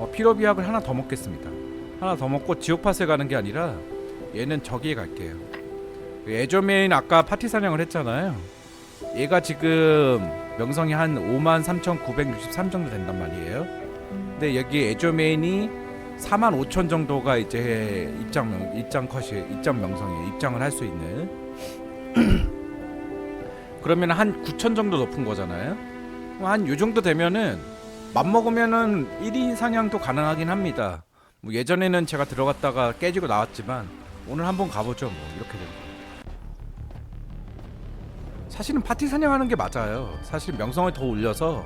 어, 피로비약을 하나 더 먹겠습니다. 하나 더 먹고 지옥팟에 가는 게 아니라 얘는 저기에 갈게요. 그 에조메인 아까 파티 사냥을 했잖아요. 얘가 지금 명성이 한 53,963 정도 된단 말이에요. 근데 여기 에조메인이 45,000 정도가 이제 입장 명, 입장 컷이 입장 명성이에요. 입장을 할 수 있는. 그러면 한 9,000 정도 높은 거잖아요. 한 요 정도 되면은 맘먹으면은 1인 사냥도 가능하긴 합니다. 뭐 예전에는 제가 들어갔다가 깨지고 나왔지만 오늘 한번 가보죠. 뭐 이렇게 됩니다. 사실은 파티 사냥하는 게 맞아요. 사실 명성을 더 올려서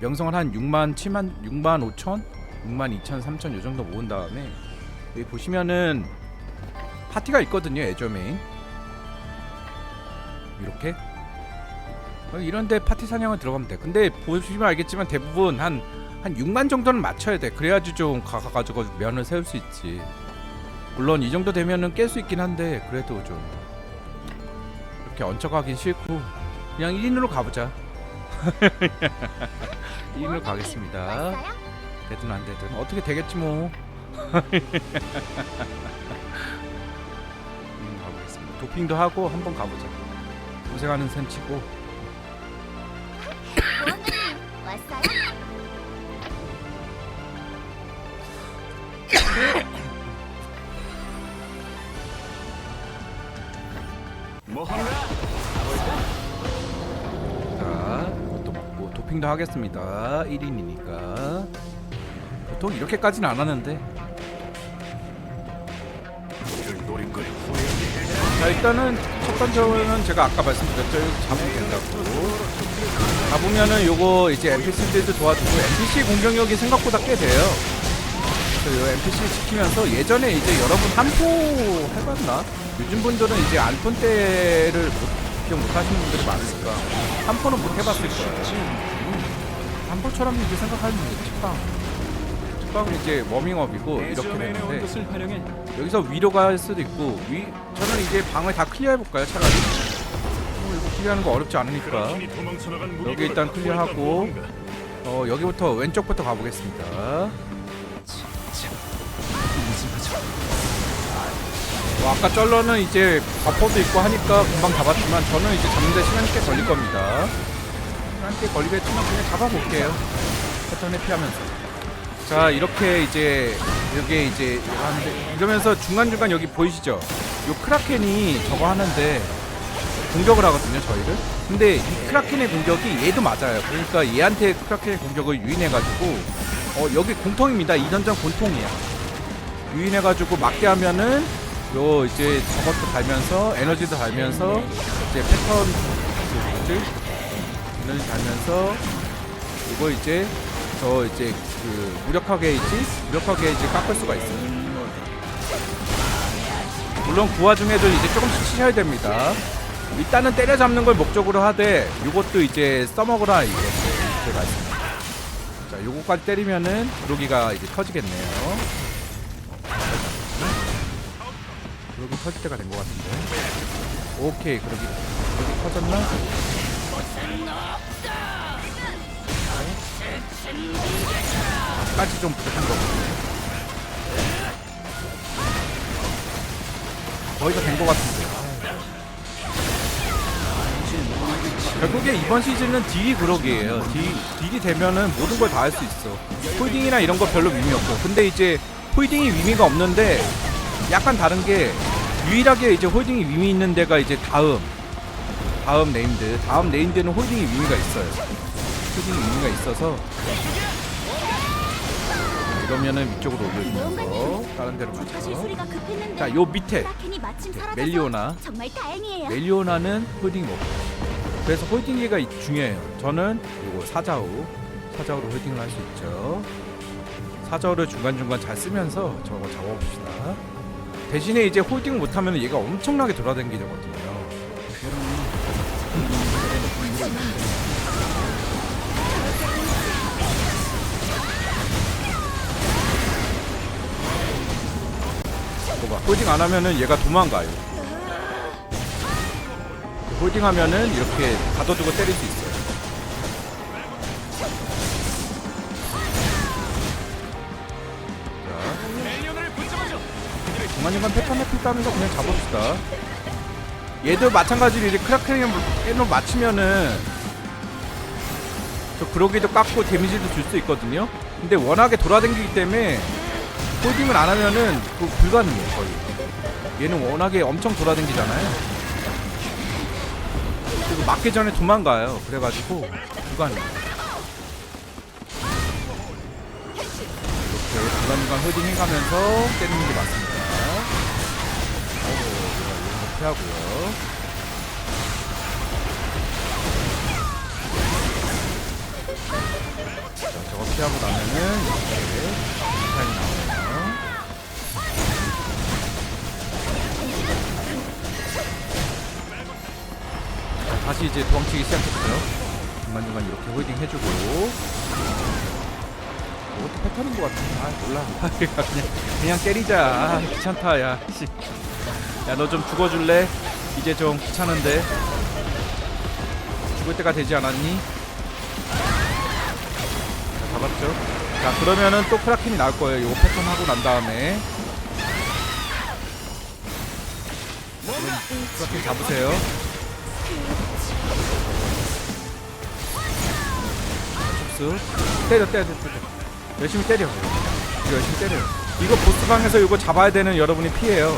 명성을 한 6만 7만 6만 5천, 6만 2천, 3천 요 정도 모은 다음에 여기 보시면은 파티가 있거든요. 애저메인 이렇게 어, 이런데 파티 사냥을 들어가면 돼. 근데 보시면 알겠지만 대부분 한 한 6만 정도는 맞춰야 돼. 그래야지 좀 가가지고 면을 세울 수 있지. 물론 이 정도 되면은 깰 수 있긴 한데 그래도 좀 이렇게 얹혀가긴 싫고 그냥 1인으로 가보자. 1인으로 가겠습니다. 왔어요? 되든 안 되든 어떻게 되겠지 뭐. 음, 가보겠습니다. 도핑도 하고 한번 가보자. 고생하는 셈 치고 왔어요? 자, 이것도 먹고 도핑도 하겠습니다. 1인이니까. 보통 이렇게까지는 안 하는데. 자, 일단은 첫 번째는 제가 아까 말씀드렸죠. 잡으면 된다고. 잡으면은 요거 이제 NPC들도 도와주고 NPC 공격력이 생각보다 꽤 돼요. 그래서 요 NPC 지키면서 예전에 이제 여러분 한포 해봤나? 요즘 분들은 이제 안폰 때를 못 기억 못 하시는 분들이 많으니까 한포는 못 해봤을 거예요. 음, 한포처럼 이제 생각하면 이제 책방. 책방은 이제 워밍업이고 이렇게 되는데 여기서 위로 갈 수도 있고 위 저는 이제 방을 다 클리어해 볼까요 차라리 클리어하는 거 어렵지 않으니까 여기 일단 클리어하고 어 여기부터 왼쪽부터 가보겠습니다. 뭐 아까 쩔러는 이제 버퍼도 있고 하니까 금방 잡았지만 저는 이제 잡는데 시간이 꽤 걸릴 겁니다. 시간이 꽤 걸리겠지만 그냥 잡아볼게요. 패턴 회피하면서. 자 이렇게 이제 여기 이제 이러면서 중간중간 여기 보이시죠? 요 크라켄이 저거 하는데 공격을 하거든요 저희를 근데 이 크라켄의 공격이 얘도 맞아요 그러니까 얘한테 크라켄의 공격을 유인해가지고 어 여기 공통입니다 이전전 공통이야 유인해가지고 맞게 하면은 요 이제 저것도 달면서 에너지도 달면서 이제 패턴 그 뭐지 에너지 달면서 이거 이제 저 이제 그 무력화 게이지 무력화 게이지 깎을 수가 있어요. 물론 그 와중에도 이제 조금씩 치셔야 됩니다. 일단은 때려잡는 걸 목적으로 하되 요것도 이제 써먹으라 이거 제가 있습니다. 자 요거까지 때리면은 그로기가 이제 터지겠네요. 그로기 터질 때가 된 것 같은데. 오케이 그로기 그로기 터졌나? 까지 좀 부족한 거고 거의 다된거 같은데 결국에 이번 시즌은 딜이 그러기에요. 딜, 딜이 되면은 모든 걸 다 할 수 있어. 홀딩이나 이런 거 별로 의미 없고. 근데 이제 홀딩이 의미가 없는데 약간 다른 게 유일하게 이제 홀딩이 의미 있는 데가 이제 다음 다음 네임드. 다음 네임드는 홀딩이 의미가 있어요. 홀딩이 의미가 있어서 이러면은 위쪽으로 올려주면서 다른 데로 가죠. 자, 요 밑에. 멜리오나. 멜리오나는 홀딩이 없고 그래서 홀딩기가 이- 중요해요. 저는 요거 사자우 사자우로 홀딩을 할 수 있죠. 사자우를 중간 중간 잘 쓰면서 저거 잡아봅시다. 대신에 이제 홀딩 못하면 얘가 엄청나게 돌아다니거든요. 뭐가 홀딩 안 하면은 얘가 도망가요. 홀딩하면은 이렇게 가둬두고 때릴 수 있어요. 자. 중간중간 패턴 해필 따면서 그냥 잡읍시다 얘도 마찬가지로 이제 크라켄으로 맞추면은 저 그러기도 깎고 데미지도 줄 수 있거든요. 근데 워낙에 돌아다니기 때문에 홀딩을 안 하면은 그 불가능해요, 거의. 얘는 워낙에 엄청 돌아다니잖아요. 그리고 맞기 전에 도망가요. 그래가지고 불가능해요 이렇게 중간중간 홀딩 해가면서 때리는 게 맞습니다. 아이고 이거 피하고요. 자, 저거 피하고 나면은 이렇게. 스타일이 나오 다시 이제 도망치기 시작했어요. 중간중간 이렇게 홀딩 해주고. 이것도 패턴인 것 같은데. 아 몰라. 그냥 그냥 때리자. 아, 귀찮다 야 야 너 좀 죽어줄래? 이제 좀 귀찮은데. 죽을 때가 되지 않았니? 자 잡았죠? 자 그러면은 또 크라켄이 나올 거예요. 요 패턴 하고 난 다음에. 크라켄 잡으세요 자, 촉수 때려 때려 때려. 열심히 때려. 이거 열심히 때려. 이거 보스 방에서 이거 잡아야 되는 여러분이 피해요.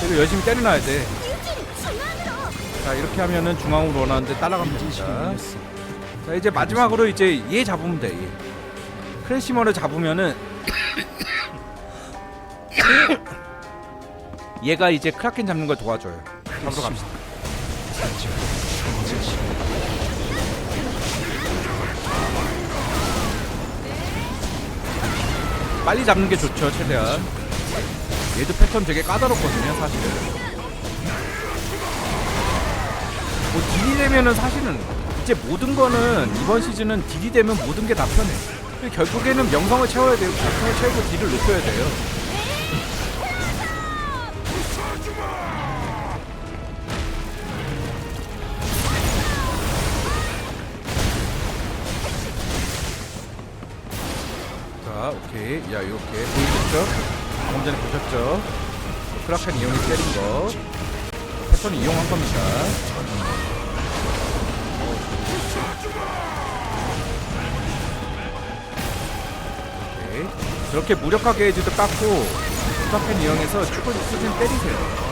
그리고 열심히 때려놔야 돼. 자 이렇게 하면은 중앙으로 원하는데 따라가면 됩니다. 자 이제 마지막으로 이제 얘 잡으면 돼. 얘. 크래시머를 잡으면은 얘가 이제 크라켄 잡는 걸 도와줘요. 잡으러 갑시다. 빨리 잡는 게 좋죠 최대한. 얘도 패턴 되게 까다롭거든요 사실은. 뭐 딜이 되면은 사실은 이제 모든 거는 이번 시즌은 딜이 되면 모든 게 다 편해. 결국에는 명성을 채워야 돼요. 명성을 채우고 딜을 높여야 돼요 자 오케이 야 이렇게. 보이셨죠? 방금 전에 보셨죠? 크라켄 이용해 때린 거. 패턴 이용한 겁니다. 오케이. 저렇게 무력하게 해지도 깎고 크라켄 이용해서 축구 수준 때리세요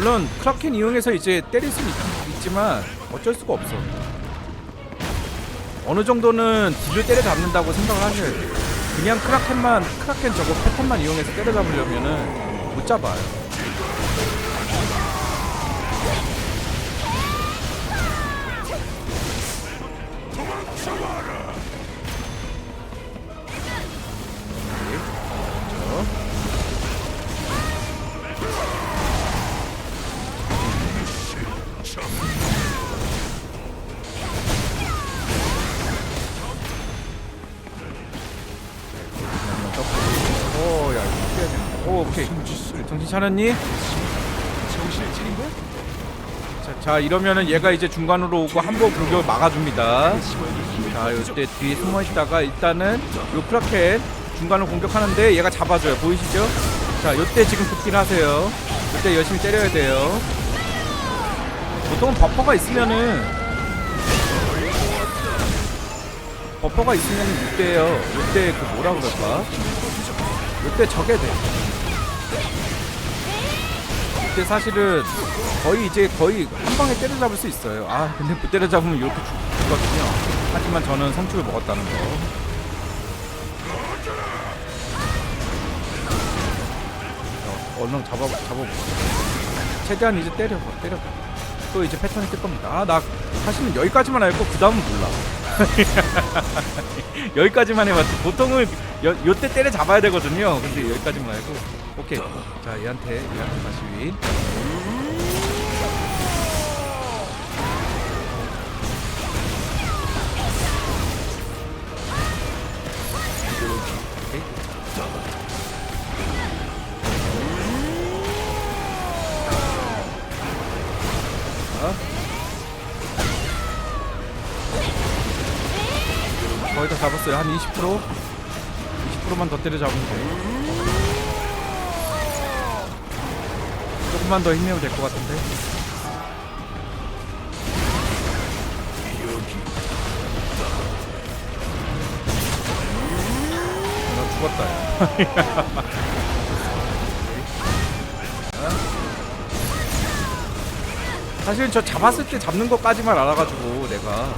물론 크라켄 이용해서 이제 때릴 수는 있, 지만 어쩔 수가 없어. 어느 정도는 딜을 때려잡는다고 생각을 하셔야 돼요. 그냥 크라켄만 크라켄 저거 패턴만 이용해서 때려잡으려면은 못 잡아요. 정신 차렸니? 정신을 차린 거야? 자, 자, 이러면은 얘가 이제 중간으로 오고 한번 공격을 막아줍니다. 자, 요때 뒤에 숨어 있다가 일단은 요 크라켄 중간을 공격하는데 얘가 잡아줘요. 보이시죠? 자, 요때 지금 붙긴 하세요. 요때 열심히 때려야 돼요. 보통은 버퍼가 있으면은 버퍼가 있으면은 이때요. 요때 그 뭐라 그럴까? 요때 저게 돼. 이때 사실은 거의 이제 거의 한 방에 때려잡을 수 있어요. 아 근데 못 때려잡으면 이렇게 죽- 죽거든요. 하지만 저는 성축을 먹었다는 거. 어, 얼른 잡아 잡아. 최대한 이제 때려 때려. 또 이제 패턴이 뜰 겁니다. 아, 나 사실은 여기까지만 알고 그 다음은 몰라. 여기까지만 해봤지. 보통은 요, 요때 때려 잡아야 되거든요. 근데 여기까지만 알고. 오케이. 자, 얘한테 얘한테 다시 윈. 오케이. 자. 거의 다 잡았어요. 한 20%? 20%만 더 때려 잡으면 돼. 조금만 더 힘내면 될 것 같은데. 나 죽었다. 야. 사실 저 잡았을 때 잡는 것까지만 알아가지고 내가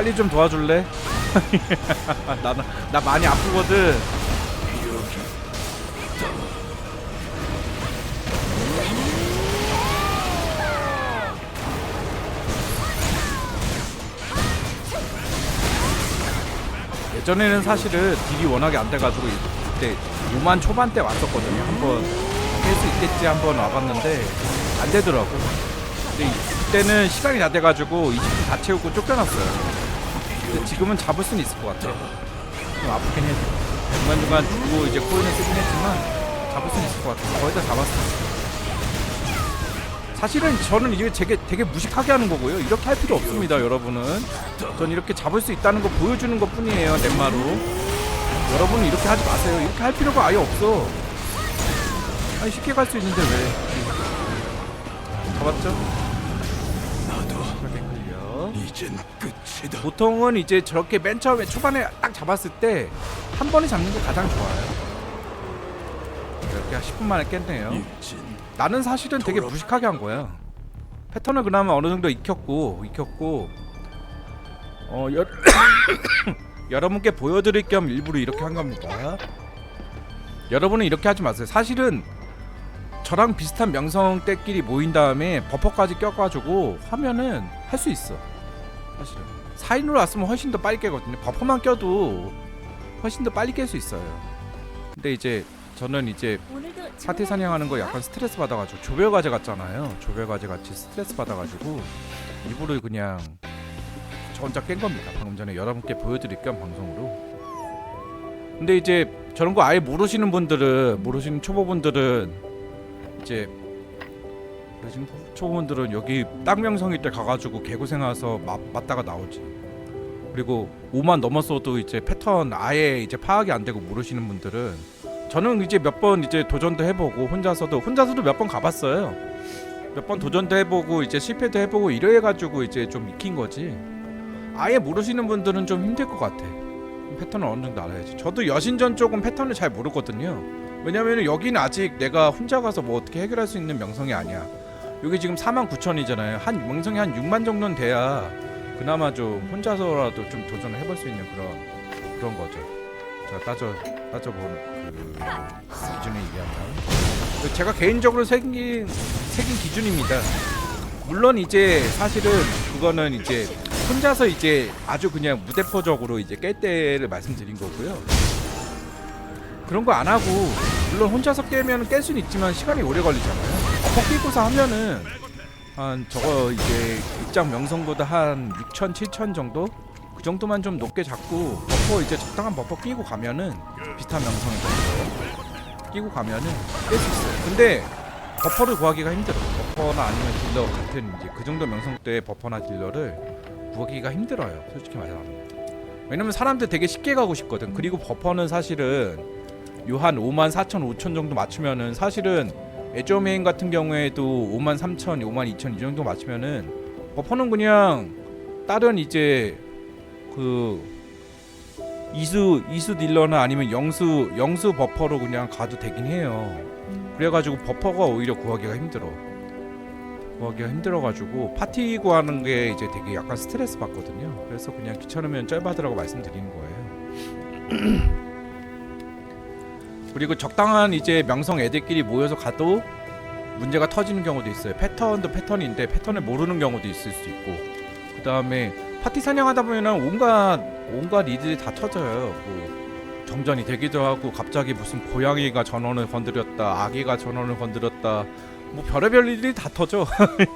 빨리 좀 도와줄래? 나는 나 많이 아프거든. 예전에는 사실은 딜이 워낙에 안 돼가지고 그때 5만 초반대 왔었거든요. 한번 깰 수 있겠지 한번 와봤는데 안 되더라고. 근데 이때는 시간이 다 돼가지고 20분 다 채우고 쫓겨났어요. 근데 지금은 잡을 수는 있을 것 같아. 좀 아프긴 해. 중간중간 죽고 이제 코인을 쓰긴 했지만 잡을 수는 있을 것 같아. 거의 다 잡았어. 사실은 저는 이게 되게, 되게 무식하게 하는 거고요. 이렇게 할 필요 없습니다, 여러분은. 전 이렇게 잡을 수 있다는 거 보여주는 것 뿐이에요, 넷마로. 여러분은 이렇게 하지 마세요. 이렇게 할 필요가 아예 없어. 아니, 쉽게 갈 수 있는데 왜. 잡았죠? 이젠 끝이다. 보통은 이제 저렇게 맨 처음에 초반에 딱 잡았을 때 한 번에 잡는 게 가장 좋아요. 이렇게 한 10분 만에 깼네요. 이젠 나는 사실은 되게 무식하게 한 거야. 패턴을 그나마 어느 정도 익혔고 익혔고 어 여, 여러분께 보여드릴 겸 일부러 이렇게 한 겁니다. 여러분은 이렇게 하지 마세요. 사실은 저랑 비슷한 명성 때끼리 모인 다음에 버퍼까지 껴가지고 하면은 할 수 있어. 사실은 4인으로 왔으면 훨씬 더 빨리 깨거든요. 버퍼만 껴도 훨씬 더 빨리 깰 수 있어요. 근데 이제 저는 이제 사태 사냥하는 거 약간 스트레스 받아가지고 조별 과제 같잖아요. 조별 과제 같이 스트레스 받아가지고 일부러 그냥 저 혼자 깬 겁니다. 방금 전에 여러분께 보여드릴 겸 방송으로. 근데 이제 저런 거 아예 모르시는 분들은 모르시는 초보분들은 이제 모르시는 초보분들은 여기 땅 명성일 때 가가지고 개고생해서 맞, 맞다가 나오지. 그리고 5만 넘었어도 이제 패턴 아예 이제 파악이 안 되고 모르시는 분들은 저는 이제 몇 번 이제 도전도 해보고 혼자서도 혼자서도 몇 번 가봤어요. 몇 번 도전도 해보고 이제 실패도 해보고 이래가지고 이제 좀 익힌 거지. 아예 모르시는 분들은 좀 힘들 것 같아. 패턴을 어느 정도 알아야지. 저도 여신전 쪽은 패턴을 잘 모르거든요. 왜냐면은 여기는 아직 내가 혼자 가서 뭐 어떻게 해결할 수 있는 명성이 아니야. 여기 지금 4만 9천이잖아요. 한 명성이 한 6만 정도는 돼야 그나마 좀 혼자서라도 좀 도전을 해볼 수 있는 그런 그런 거죠. 자 따져 따져본 그 기준을 얘기하면 제가 개인적으로 새긴 새긴 기준입니다. 물론 이제 사실은 그거는 이제 혼자서 이제 아주 그냥 무대포적으로 이제 깰 때를 말씀드린 거고요. 그런 거 안 하고 물론 혼자서 깨면 깰 수는 있지만 시간이 오래 걸리잖아요. 끼고서 하면은 한 저거 이제 입장 명성보다 한 6천 7천 정도 그 정도만 좀 높게 잡고 버퍼 이제 적당한 버퍼 끼고 가면은 비슷한 명성이 되죠. 끼고 가면은 깰 수 있어요. 근데 버퍼를 구하기가 힘들어. 버퍼나 아니면 딜러 같은 이제 그 정도 명성 때 버퍼나 딜러를 구하기가 힘들어요. 솔직히 말하면. 왜냐면 사람들 되게 쉽게 가고 싶거든. 그리고 버퍼는 사실은 요 한 5만 4천 5천 정도 맞추면은 사실은 애저메인 같은 경우에도 5만 3천, 5만 2천 이 정도 맞추면은 버퍼는 그냥 다른 이제 그 이수 이수 딜러나 아니면 영수 영수 버퍼로 그냥 가도 되긴 해요. 그래가지고 버퍼가 오히려 구하기가 힘들어. 구하기가 힘들어가지고 파티 구하는 게 이제 되게 약간 스트레스 받거든요. 그래서 그냥 귀찮으면 쩔받으라고 말씀드리는 거예요. 그리고 적당한 이제 명성 애들끼리 모여서 가도 문제가 터지는 경우도 있어요. 패턴도 패턴인데 패턴을 모르는 경우도 있을 수 있고 그 다음에 파티 사냥하다 보면은 온갖 온갖 리들이 다 터져요. 뭐 정전이 되기도 하고 갑자기 무슨 고양이가 전원을 건드렸다, 아기가 전원을 건드렸다, 뭐 별의별 일이 다 터져.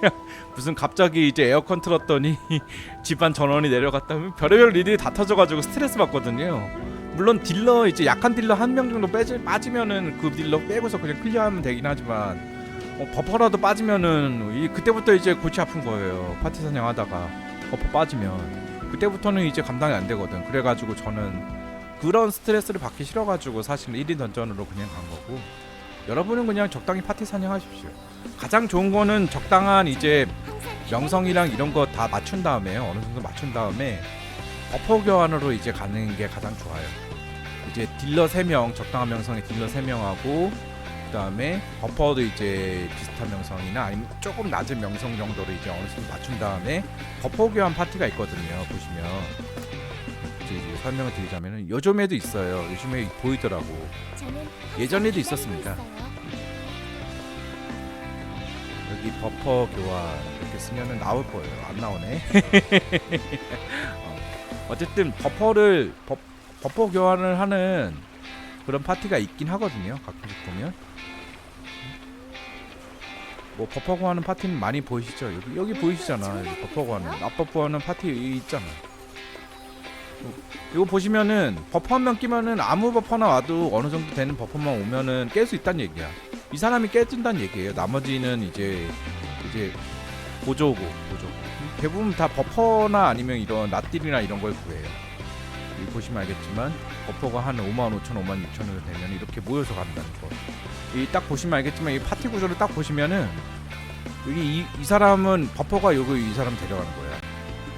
무슨 갑자기 이제 에어컨 틀었더니 집안 전원이 내려갔다면 별의별 일이 다 터져가지고 스트레스 받거든요. 물론 딜러 이제 약한 딜러 한 명 정도 빼지, 빠지면은 그 딜러 빼고서 그냥 클리어하면 되긴 하지만 어, 버퍼라도 빠지면은 이 그때부터 이제 골치 아픈 거예요. 파티 사냥하다가 버퍼 빠지면 그때부터는 이제 감당이 안 되거든. 그래가지고 저는 그런 스트레스를 받기 싫어가지고 사실 1인 던전으로 그냥 간 거고 여러분은 그냥 적당히 파티 사냥하십시오. 가장 좋은 거는 적당한 이제 명성이랑 이런 거 다 맞춘 다음에 어느 정도 맞춘 다음에 버퍼 교환으로 이제 가는 게 가장 좋아요. 이제 딜러 3명 적당한 명성의 딜러 3명하고 그다음에 버퍼도 이제 비슷한 명성이나 아니면 조금 낮은 명성 정도로 이제 어느 정도 맞춘 다음에 버퍼 교환 파티가 있거든요. 보시면 이제 이제 설명을 드리자면은 요즘에도 있어요. 요즘에 보이더라고. 예전에도 있었습니다. 여기 버퍼 교환 이렇게 쓰면은 나올 거예요. 안 나오네. 어. 어쨌든 버퍼를 버, 버퍼 교환을 하는 그런 파티가 있긴 하거든요. 가끔씩 보면. 뭐 버퍼 교환하는 파티는 많이 보이시죠? 여기 여기 보이시잖아. 여기 버퍼 교환은 앞버퍼 교환하는 파티 있잖아. 어, 이거 보시면은 버퍼 한 명 끼면은 아무 버퍼나 와도 어느 정도 되는 버퍼만 오면은 깰 수 있다는 얘기야. 이 사람이 깨진다는 얘기예요. 나머지는 이제 이제 보조고 보조. 대부분 다 버퍼나 아니면 이런 낫딜이나 이런 걸 구해요. 보시면 알겠지만 버퍼가 한 5만 5천, 5만 6천으로 되면 이렇게 모여서 간다는 거. 이 딱 보시면 알겠지만 이 파티 구조를 딱 보시면은 여기 이, 이 사람은 버퍼가 여기 이 사람 데려가는 거야.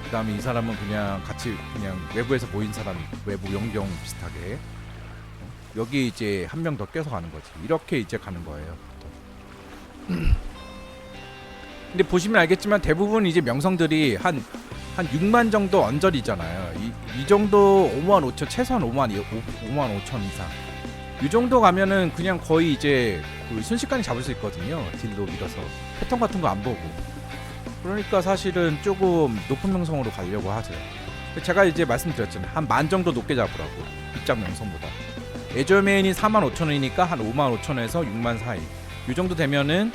그다음에 이 사람은 그냥 같이 그냥 외부에서 모인 사람 외부 용병 비슷하게 여기 이제 한 명 더 껴서 가는 거지. 이렇게 이제 가는 거예요. 근데 보시면 알겠지만 대부분 이제 명성들이 한 한 6만 정도 언저리잖아요. 이, 이 정도 5만 5천 최소한 5만 5, 5만 5천 이상. 이 정도 가면은 그냥 거의 이제 그 순식간에 잡을 수 있거든요. 딜로 밀어서 패턴 같은 거 안 보고. 그러니까 사실은 조금 높은 명성으로 가려고 하죠. 제가 이제 말씀드렸잖아요. 한 만 정도 높게 잡으라고 입장 명성보다. 에저메인이 4만 5천 원이니까 한 5만 5천에서 6만 사이. 이 정도 되면은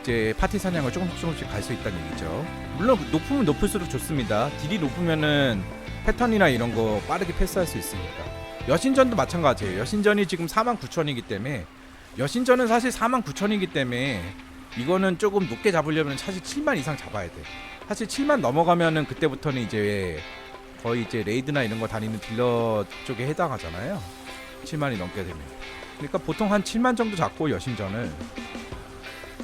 이제 파티 사냥을 조금씩 조금씩 갈 수 있다는 얘기죠. 물론 높으면 높을수록 좋습니다. 딜이 높으면은 패턴이나 이런 거 빠르게 패스할 수 있으니까. 여신전도 마찬가지예요. 여신전이 지금 4만 9천이기 때문에 여신전은 사실 4만 9천이기 때문에 이거는 조금 높게 잡으려면 사실 7만 이상 잡아야 돼. 사실 7만 넘어가면은 그때부터는 이제 거의 이제 레이드나 이런 거 다니는 딜러 쪽에 해당하잖아요. 7만이 넘게 되면. 그러니까 보통 한 7만 정도 잡고 여신전을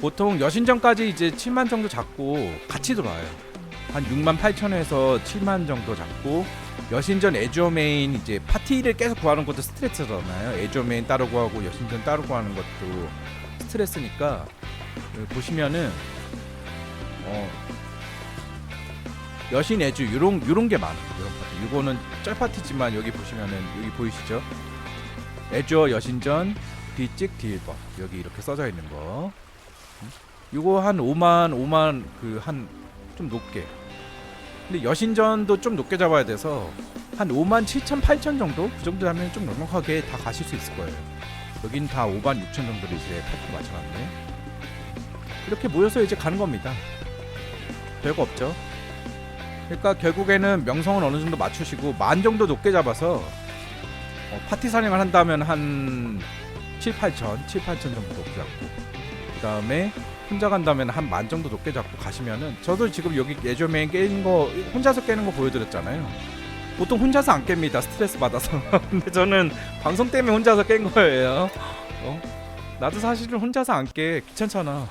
보통 여신전까지 이제 7만 정도 잡고 같이 돌아요. 한 6만 8천에서 7만 정도 잡고 여신전 에주어 메인 이제 파티를 계속 구하는 것도 스트레스잖아요. 에주어 메인 따로 구하고 여신전 따로 구하는 것도 스트레스니까 여기 보시면은 어 여신 에주 요런 요런 게 많아. 요런 파티. 이거는 쩔 파티지만 여기 보시면은 여기 보이시죠? 에주어 여신전 뒤찍 딜버 여기 이렇게 써져 있는 거. 음? 요거 한 5만 5만 그 한 좀 높게. 근데 여신전도 좀 높게 잡아야 돼서 한 5만 7천 8천 정도 그 정도 하면 좀 넉넉하게 다 가실 수 있을 거예요. 여긴 다 5만 6천 정도를 이제 파티 맞춰놨네. 이렇게 모여서 이제 가는 겁니다. 별거 없죠. 그러니까 결국에는 명성은 어느 정도 맞추시고 만 정도 높게 잡아서 어, 파티 사냥을 한다면 한 7, 8천, 7, 8천 정도 높게 잡고 그 다음에 혼자 간다면 한 만 정도 높게 잡고 가시면은 저도 지금 여기 예전에 깨는 거 혼자서 깨는 거 보여드렸잖아요. 보통 혼자서 안 깹니다. 스트레스 받아서. 근데 저는 방송 때문에 혼자서 깬 거예요. 어? 나도 사실은 혼자서 안 깨. 귀찮잖아.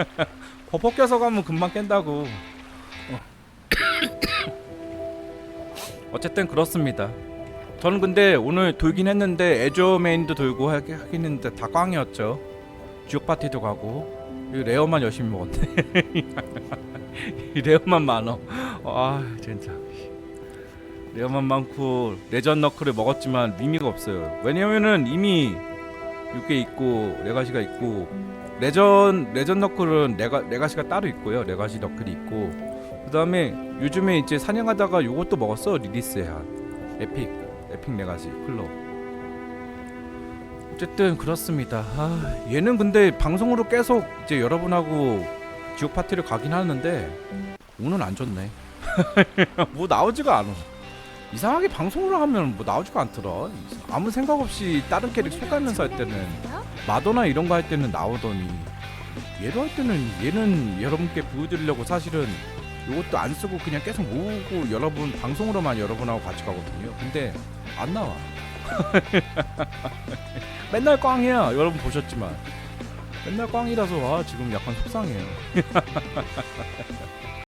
버퍼 껴서 가면 금방 깬다고. 어. 어쨌든 그렇습니다. 저는 근데 오늘 돌긴 했는데 에조 메인도 돌고 하긴 했는데 다 꽝이었죠. 지옥 파티도 가고 이 레어만 열심히 먹었네. 이 레어만 많어. 아 진짜. 레어만 많고 레전 너클을 먹었지만 의미가 없어요. 왜냐면은 이미 6개 있고 레가시가 있고 레전 레전 너클은 레가 레가시가 따로 있고요. 레가시 너클이 있고 그다음에 요즘에 이제 사냥하다가 요것도 먹었어 리리스한 에픽 에픽 레가시 클럽 어쨌든 그렇습니다. 아, 얘는 근데 방송으로 계속 이제 여러분하고 지옥 파티를 가긴 하는데 운은 안 좋네. 뭐 나오지가 않아. 이상하게 방송으로 하면 뭐 나오지가 않더라. 아무 생각 없이 다른 캐릭 속가면서 할 때는 마도나 이런 거 할 때는 나오더니 얘로 할 때는 얘는 여러분께 보여드리려고 사실은 이것도 안 쓰고 그냥 계속 모으고 여러분 방송으로만 여러분하고 같이 가거든요. 근데 안 나와. 맨날 꽝이야. 여러분 보셨지만 맨날 꽝이라서 아 지금 약간 속상해요.